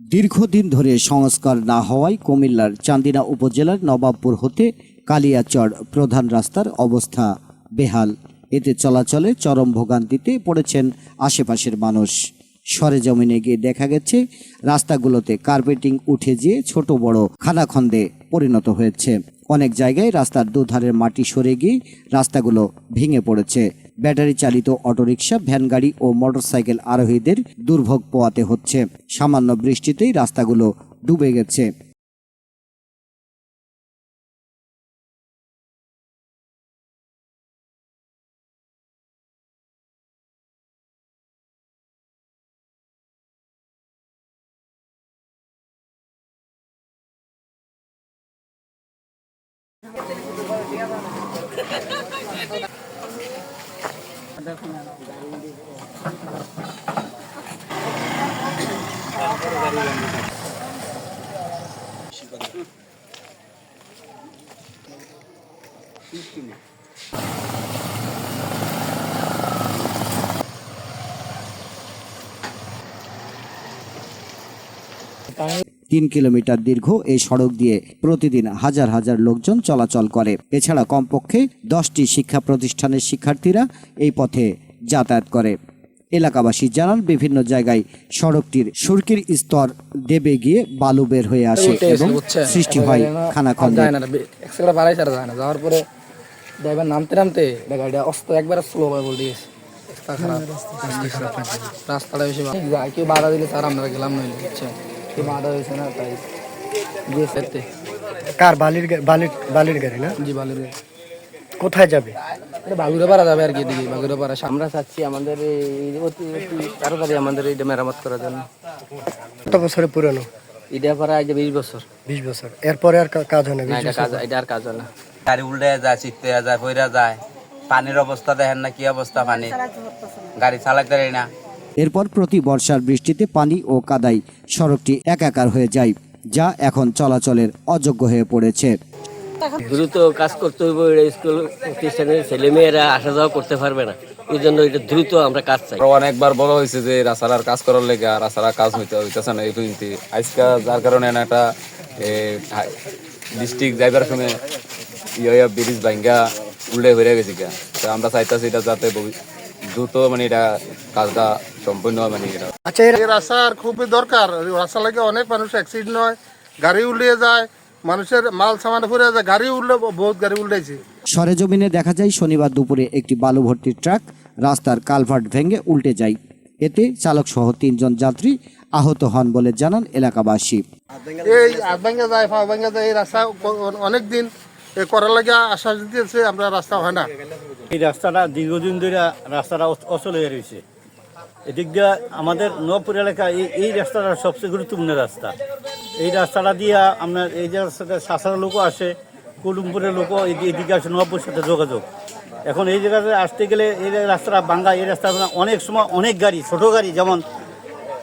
দীর্ঘদিন ধরে সংস্কার না হওয়ায় কুমিল্লার চান্দিনা উপজেলার নবাবপুর হতে কালিয়াচর প্রধান রাস্তার অবস্থা বেহাল। এতে চলাচলে চরম ভোগান্তিতে পড়েছেন আশেপাশের মানুষ। সরেজমিনে গিয়ে দেখা গেছে, রাস্তাগুলোতে কার্পেটিং উঠে যেয়ে ছোট বড় খানাখন্দে পরিণত হয়েছে। অনেক জায়গায় রাস্তার দুধারের মাটি সরে গিয়ে রাস্তাগুলো ভেঙে পড়েছে। ব্যাটারি চালিত অটোরিকশা ভ্যান গাড়ি ও মোটরসাইকেল আরোহীদের দুর্ভোগ পোয়াতে হচ্ছে। সামান্য বৃষ্টিতেই রাস্তাগুলো ডুবে গেছে। 땅에 তিন কিলোমিটার দীর্ঘ এই সড়ক দিয়ে প্রতিদিন হাজার হাজার লোকজন চলাচল করে। এছাড়া কমপক্ষে দশটি শিক্ষা প্রতিষ্ঠানের শিক্ষার্থীরা এই পথে যাতায়াত করে। এলাকাবাসী জানান বিভিন্ন জায়গায় সড়কটির সুরকির স্তর দেবে গিয়ে বালু বের হয়ে আসে এবং সৃষ্টি হয় খানাখন্দে যাওয়ার পরে ড্রাইভার নামতে নামতে গাড়িটা অস্ত একবার স্লো ভাবে বলে দিয়েছে রাস্তা খারাপ। রাস্তাটা বেশি কেউ বাধা দিলে স্যার আমরা গেলাম নইলে বুঝছেন কেউ হয়েছে না তাই? গিয়ে কার বালির বালির বালির গাড়ি না? জি বালুর কোথায় যাবে? এটা যাবে আর কি এদিকে বাগুড়া পাড়া আমরা চাচ্ছি আমাদের তাড়াতাড়ি আমাদের এইটা মেরামত করার জন্য। কত বছরে পুরনো? এটা পাড়া আজ বিশ বছর। বিশ বছর। এরপরে আর কাজ হয় না কাজ এটা আর কাজ হয় না। গাড়ি উল্টে যায় চিত্তে যায় পইরা যায়। পানির অবস্থা দেখেন না কি অবস্থা পানি গাড়ি চালাতে পারি না। এরপর প্রতি বর্ষার বৃষ্টিতে পানি ও কাদাই সড়কটি একাকার হয়ে যায় যা এখন চলাচলের অযোগ্য হয়ে পড়েছে। দ্রুত কাজ করতে হইব এটা স্কুল প্রতিষ্ঠানের ছেলেমেয়েরা আসা যাওয়া করতে পারবে না। এই জন্য এটা দ্রুত আমরা কাজ চাই। অনেকবার বলা হয়েছে যে রাস্তার কাজ করার লেগে রাস্তার কাজ হইতে হইতেছে না এই পর্যন্ত আজকে যার কারণে একটা ডিস্ট্রিক্ট যাইবার সময় ইয়া ব্রিজ ভাঙ্গা উল্টে হয়ে গেছে গা। তো আমরা চাইতেছি এটা যাতে দ্রুত মানে এটা কাজটা সম্পূর্ণ হয় মানে এটা। আচ্ছা এর এই রাস্তার খুবই দরকার। রাস্তা লাগে অনেক মানুষ অ্যাক্সিডেন্ট হয় গাড়ি উল্লিয়ে যায় মানুষের মাল সামান ফুরে যায় গাড়ি উল্লে বহুত গাড়ি উল্টাইছে সরেজমিনে দেখা যায় শনিবার দুপুরে একটি বালু ভর্তি ট্রাক রাস্তার কালভার্ট ভেঙে উল্টে যায়। এতে চালক সহ তিনজন যাত্রী আহত হন বলে জানান এলাকাবাসী। এই আট যায় ফা যায় এই রাস্তা অনেক দিন এ করার লাগে আশ্বাস দিতেছে আমরা রাস্তা হয় না। এই রাস্তাটা দীর্ঘদিন ধরে রাস্তাটা অচ- অচল হয়ে রয়েছে। এদিক দিয়ে আমাদের নবপুর এলাকা এই এই রাস্তাটা সবচেয়ে গুরুত্বপূর্ণ রাস্তা। এই রাস্তাটা দিয়ে আপনার এই যে রাস্তাটা সাসার লোকও আসে কুটুমপুরের লোকও এদি- এদিকে আসে নবপুর সাথে যোগাযোগ। এখন এই জায়গাতে আসতে গেলে এই রাস্তাটা বাঙ্গা এই রাস্তা অনেক সময় অনেক গাড়ি ছোট গাড়ি যেমন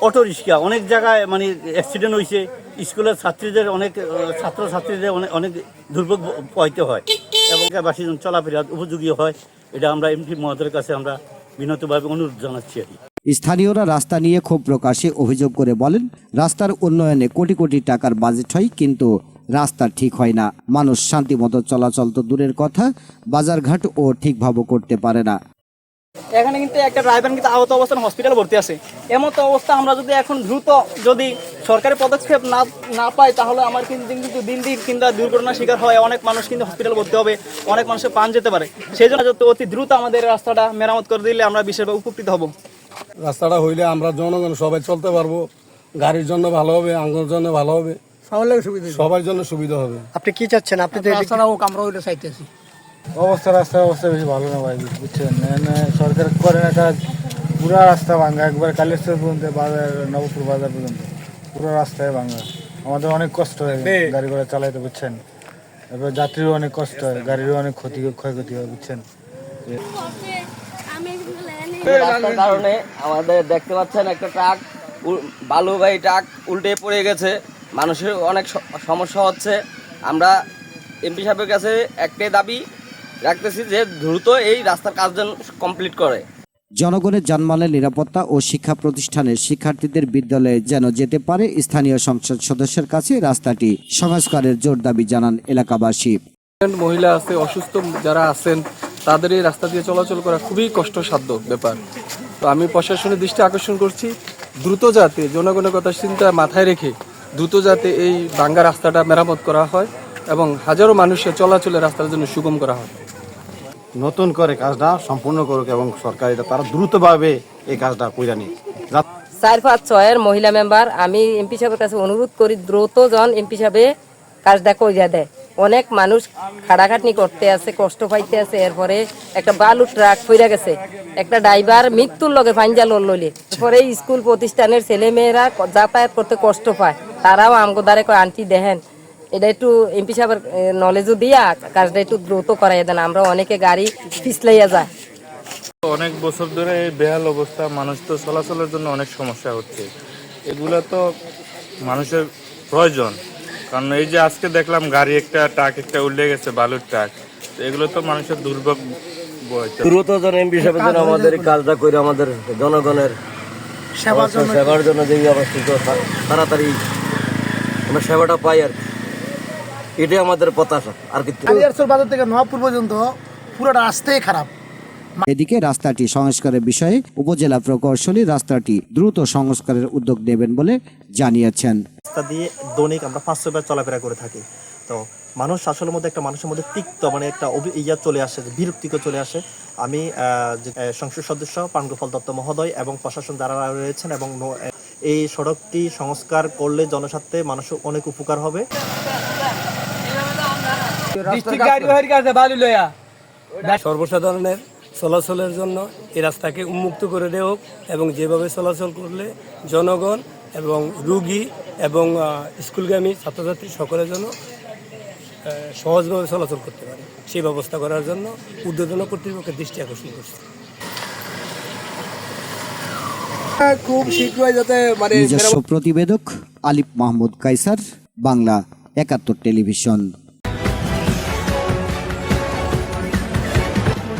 অটো রিক্সা অনেক জায়গায় মানে অ্যাক্সিডেন্ট হয়েছে স্কুলের ছাত্রীদের অনেক আহ, ছাত্র ছাত্রীদের অনেক অনেক দুর্ভোগ পাইতে হয়। এবং বাসী চলাফেরা উপযোগী হয়, এটা আমরা এমপি মহাদের কাছে আমরা বিনতভাবে অনুরোধ জানাচ্ছি আর স্থানীয়রা রাস্তা নিয়ে ক্ষোভ প্রকাশে অভিযোগ করে বলেন, রাস্তার উন্নয়নে কোটি কোটি টাকার বাজেট হয়, কিন্তু রাস্তা ঠিক হয় না। মানুষ শান্তিমতো চলাচল তো দূরের কথা, বাজারঘাট ও ঠিকভাবে করতে পারে না। এখানে কিন্তু একটা ড্রাইভার কিন্তু আহত অবস্থায় হসপিটাল ভর্তি আছে। এমন তো অবস্থা আমরা যদি এখন দ্রুত যদি সরকারি পদক্ষেপ না না পাই তাহলে আমার কিন্তু কিন্তু দিন দিন কিন্তু দুর্ঘটনার শিকার হয় অনেক মানুষ কিন্তু হসপিটাল ভর্তি হবে অনেক মানুষের প্রাণ যেতে পারে। সেই জন্য যত অতি দ্রুত আমাদের রাস্তাটা মেরামত করে দিলে আমরা বিশেষভাবে উপকৃত হব। রাস্তাটা হইলে আমরা জনগণ সবাই চলতে পারব গাড়ির জন্য ভালো হবে আঙ্গুর জন্য ভালো হবে। সবার জন্য সুবিধা হবে। আপনি কি চাচ্ছেন? আপনি রাস্তাটা হোক আমরা ওইটা চাইতেছি। অবস্থা রাস্তার অবস্থা বেশি ভালো না ভাই বুঝছেন? না সরকার করে না কাজ পুরা রাস্তা ভাঙা একবার কালেশ্বর পর্যন্ত বাজার নবপুর বাজার পর্যন্ত পুরো রাস্তায় ভাঙা আমাদের অনেক কষ্ট হয় গাড়ি ঘোড়া চালাইতে বুঝছেন? এবার যাত্রীরও অনেক কষ্ট হয় গাড়িরও অনেক ক্ষতি ক্ষয়ক্ষতি হয় বুঝছেন? রাস্তার কারণে আমাদের দেখতে পাচ্ছেন একটা ট্রাক বালুবাহী ট্রাক উল্টে পড়ে গেছে। মানুষের অনেক সমস্যা হচ্ছে। আমরা এমপি সাহেবের কাছে একটাই দাবি রাখতেছি যে দ্রুত এই রাস্তার কাজ যেন কমপ্লিট করে। জনগণের জানমালের নিরাপত্তা ও শিক্ষা প্রতিষ্ঠানের শিক্ষার্থীদের বিদ্যালয়ে যেন যেতে পারে স্থানীয় সংসদ সদস্যের কাছে রাস্তাটি সংস্কারের জোর দাবি জানান এলাকাবাসী। মহিলা আছে অসুস্থ যারা আছেন তাদের এই রাস্তা দিয়ে চলাচল করা খুবই কষ্টসাধ্য ব্যাপার। তো আমি প্রশাসনের দৃষ্টি আকর্ষণ করছি দ্রুত যাতে জনগণের কথা চিন্তা মাথায় রেখে দ্রুত যাতে এই ভাঙ্গা রাস্তাটা মেরামত করা হয় এবং হাজারো মানুষের চলাচলের রাস্তার জন্য সুগম করা হয়। নতুন করে কাজটা সম্পূর্ণ করুক এবং সরকার এটা তারা দ্রুতভাবে এই কাজটা কইরা নিক। চার পাঁচ ছয়ের মহিলা মেম্বার, আমি এমপি সাহেবের কাছে অনুরোধ করি দ্রুত জন এমপি সাহেবে কাজটা কইরা দেয়। অনেক মানুষ খাটাখাটনি করতে আছে, কষ্ট পাইতে আছে, এরপরে একটা বালু ট্রাক ফিরে গেছে। একটা ড্রাইভার মৃত্যুর লগে ফাইনজা লোল লইলে। এরপরে স্কুল প্রতিষ্ঠানের ছেলে মেয়েরা যাতায়াত করতে কষ্ট পায়। তারাও আমগো দ্বারে কয়, আন্টি দেখেন এটা একটু এমপি সাহেবের নলেজও দিয়া কাজটা একটু দ্রুত করাই দেন। আমরা অনেকে গাড়ি পিছলাইয়া যায়। অনেক বছর ধরে এই বেহাল অবস্থা মানুষ তো চলাচলের জন্য অনেক সমস্যা হচ্ছে। এগুলো তো মানুষের প্রয়োজন। কারণ এই যে আজকে দেখলাম গাড়ি একটা ট্রাক একটা উল্টে গেছে বালুর ট্রাক তো এগুলো তো মানুষের দুর্ভোগ দ্রুত জন এমপি সাহেবের জন্য আমাদের কাজটা করে আমাদের জনগণের সেবার জন্য যে অবস্থিত তাড়াতাড়ি আমরা সেবাটা পাই আর কি। এটাই আমাদের প্রত্যাশা আর কিছু বাজার থেকে নবাবপুর পর্যন্ত পুরোটা রাস্তাই খারাপ। এদিকে রাস্তাটি সংস্কারের বিষয়ে উপজেলা প্রকৌশলী রাস্তাটি দ্রুত সংস্কারের উদ্যোগ নেবেন বলে জানিয়েছেন। রাস্তা দিয়ে দৈনিক আমরা পাঁচশো বার চলাফেরা করে থাকি। তো মানুষ আসলের মধ্যে একটা মানুষের মধ্যে তিক্ত মানে একটা অভি- ইয়া চলে আসে বিরক্তিকর চলে আসে। আমি আহ, সংসদ সদস্য পাণ্ডুফল দত্ত মহোদয় এবং প্রশাসন যারা রয়েছেন এবং এই সড়কটি সংস্কার করলে জনস্বার্থে মানুষের অনেক উপকার হবে। সর্বসাধারণের চলাচলের জন্য এই রাস্তাকে উন্মুক্ত করে দেওয়া হোক এবং যেভাবে চলাচল করলে জনগণ এবং রুগী এবং আহ, স্কুলগামী ছাত্রছাত্রী সকলের জন্য সহজভাবে চলাচল করতে পারে। সেই ব্যবস্থা করার জন্য উদ্বোধন কর্তৃপক্ষের দৃষ্টি আকর্ষণ করছে। নিজস্ব প্রতিবেদক আলিফ মাহমুদ কাইসার বাংলা একাত্তর টেলিভিশন।